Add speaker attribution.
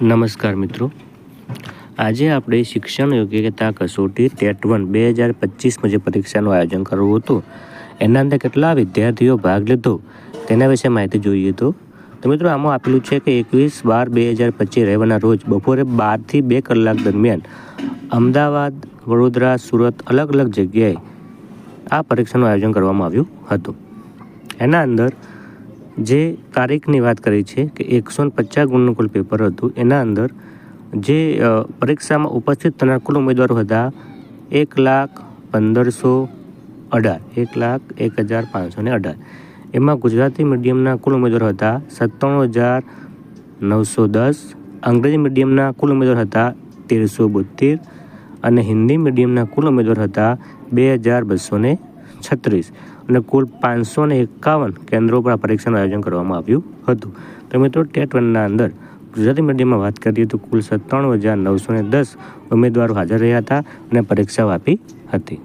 Speaker 1: નમસ્કાર મિત્રો. આજે આપણે શિક્ષણ યોગ્યતા કસોટી ટેટ વન બે હજાર પચીસમાં જે પરીક્ષાનું આયોજન કરવું હતું, એના અંદર કેટલા વિદ્યાર્થીઓ ભાગ લીધો, તેના વિશે માહિતી જોઈએ તો. તો મિત્રો, આમાં આપેલું છે કે એકવીસ બાર બે હજાર પચીસ રહેવાના રોજ બપોરે બારથી બે કલાક દરમિયાન અમદાવાદ, વડોદરા, સુરત અલગ અલગ જગ્યાએ આ પરીક્ષાનું આયોજન કરવામાં આવ્યું હતું. એના અંદર જે તારીખની વાત કરી છે કે એકસો પચાસ ગુણનું કુલ પેપર હતું, એના અંદર જે પરીક્ષામાં ઉપસ્થિત થનાર કુલ ઉમેદવારો હતા એક લાખ પંદરસો અઢાર, એક લાખ એક હજાર પાંચસો ને અઢાર. એમાં ગુજરાતી મીડિયમના કુલ ઉમેદવારો હતા સત્તાણું હજાર નવસો દસ, અંગ્રેજી મીડિયમના કુલ ઉમેદવાર હતા તેરસો બોતેર અને હિન્દી મીડિયમના કુલ ઉમેદવાર હતા બે હજાર બસો ને છત્રીસ અને કુલ પાંચસો એકાવન કેન્દ્રો પર આ પરીક્ષાનું આયોજન કરવામાં આવ્યું હતું. તો મિત્રો, ટેટ વનના અંદર ગુજરાતી મીડિયમમાં વાત કરીએ તો કુલ સત્તાણું હજાર નવસો દસ ઉમેદવારો હાજર રહ્યા હતા અને પરીક્ષાઓ આપી હતી.